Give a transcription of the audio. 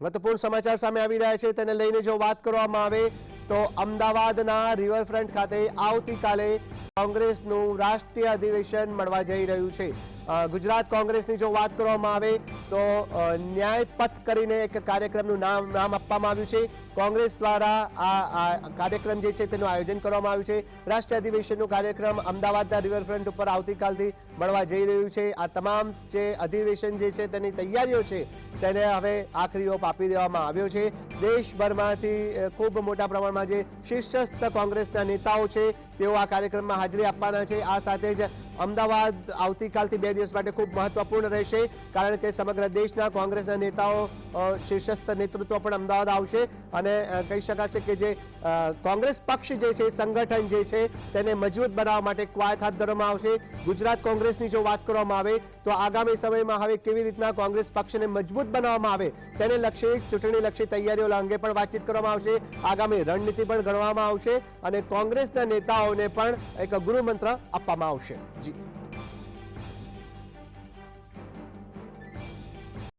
મહત્વપૂર્ણ સમાચાર સામે આવી રહ્યા છે. તેને લઈને જો વાત કરવામાં આવે તો અમદાવાદના રિવરફ્રન્ટ ખાતે આવતીકાલે કોંગ્રેસનું રાષ્ટ્રીય અધિવેશન મળવા જઈ રહ્યું છે. ગુજરાત કોંગ્રેસની જો વાત કરવામાં આવે તો ન્યાય પથ કરીને એક કાર્યક્રમનું નામ નામ આપવામાં આવ્યું છે. કોંગ્રેસ દ્વારા આ કાર્યક્રમ જે છે તેનું આયોજન કરવામાં આવ્યું છે. રાષ્ટ્રીય અધિવેશનનું કાર્યક્રમ અમદાવાદના રિવરફ્રન્ટ ઉપર આવતીકાલથી મળવા જઈ રહ્યું છે. આ તમામ જે અધિવેશન જે છે તેની તૈયારીઓ છે તેને હવે આખરી ઓપ આપી દેવામાં આવ્યો છે. દેશભરમાંથી ખૂબ મોટા પ્રમાણમાં જે શીર્ષસ્થ કોંગ્રેસના નેતાઓ છે તેઓ આ કાર્યક્રમમાં હાજરી આપવાના છે. આ સાથે જ અમદાવાદ આવતીકાલથી બે દિવસ માટે ખૂબ મહત્વપૂર્ણ રહેશે, કારણ કે સમગ્ર દેશના કોંગ્રેસના નેતાઓ શીર્ષસ્થ નેતૃત્વ પણ અમદાવાદ આવશે. અને કહી શકાશે કે જે કોંગ્રેસ પક્ષ જે છે, સંગઠન જે છે, તેને મજબૂત બનાવવા માટે કવાયત હાથ ધરવામાં આવશે. ગુજરાત કોંગ્રેસની જો વાત કરવામાં આવે, તો આગામી સમયમાં હવે કેવી રીતના કોંગ્રેસ પક્ષને મજબૂત બનાવવામાં આવે, તેને લક્ષી ચૂંટણીલક્ષી તૈયારીઓ અંગે પણ વાતચીત કરવામાં આવશે. આગામી રણનીતિ પણ ગણવામાં આવશે અને કોંગ્રેસના નેતાઓને પણ એક ગૃહમંત્ર આપવામાં આવશે. જી.